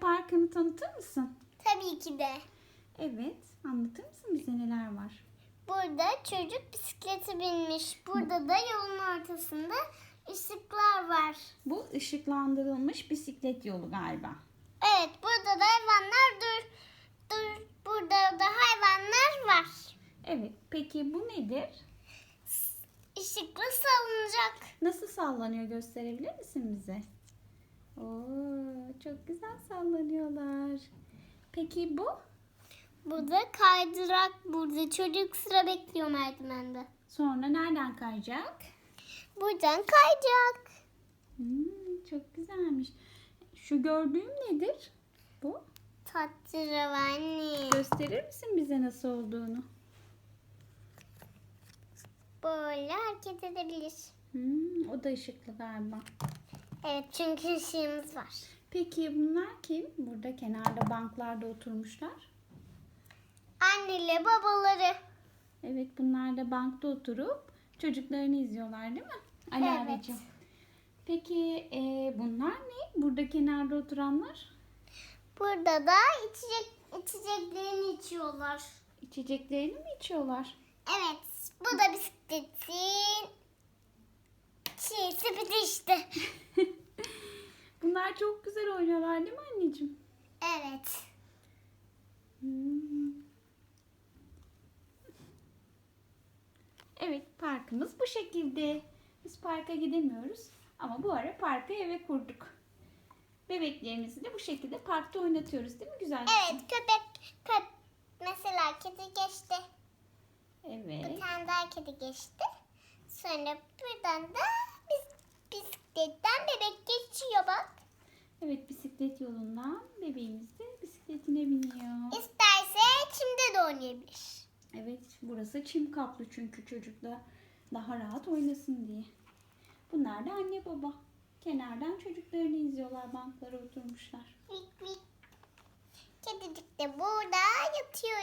parkını tanıtır mısın? Tabii ki de. Evet. Anlatır mısın bize neler var? Burada çocuk bisikleti binmiş. Burada da yolun ortasında ışıklar var. Bu ışıklandırılmış bisiklet yolu galiba. Evet burada da hayvanlar dur. Dur. Burada da hayvanlar var. Evet. Peki bu nedir? Işıklı salınacak. Nasıl sallanıyor gösterebilir misin bize? Oo, çok güzel sallanıyorlar. Peki bu? Burada kaydırak. Burada çocuk sıra bekliyor merdivende. Sonra nereden kayacak? Buradan kayacak. Hmm, çok güzelmiş. Şu gördüğüm nedir? Bu? Tatlırıvanni. Gösterir misin bize nasıl olduğunu? Böyle hareket edebilir. Hmm, o da ışıklı galiba. Evet çünkü ışığımız var. Peki bunlar kim? Burada kenarda banklarda oturmuşlar. Anneyle babaları. Evet bunlar da bankta oturup çocuklarını izliyorlar değil mi? Ali Evet. Aracığım. Peki e, bunlar ne? Burada kenarda oturanlar Burada da içecek içeceklerini içiyorlar. içeceklerini mi içiyorlar? Evet. Bu da bisikletin bir de işte. Değil mi anneciğim? Evet. Hmm. Evet parkımız bu şekilde. Biz parka gidemiyoruz ama bu ara parkı eve kurduk. Bebeklerimizi de bu şekilde parkta oynatıyoruz değil mi güzel? Evet köpek köp mesela kedi geçti. Evet. Bir tane daha kedi geçti. Sonra buradan da biz bisikletten bebek geçiyor bisiklet yolundan bebeğimiz de bisikletine biniyor. İsterse çimde de oynayabilir. Evet burası çim kaplı çünkü çocuklar daha rahat oynasın diye. Bunlar da anne baba. Kenardan çocuklarını izliyorlar banklara oturmuşlar. Vik. Kedicik de burada yatıyor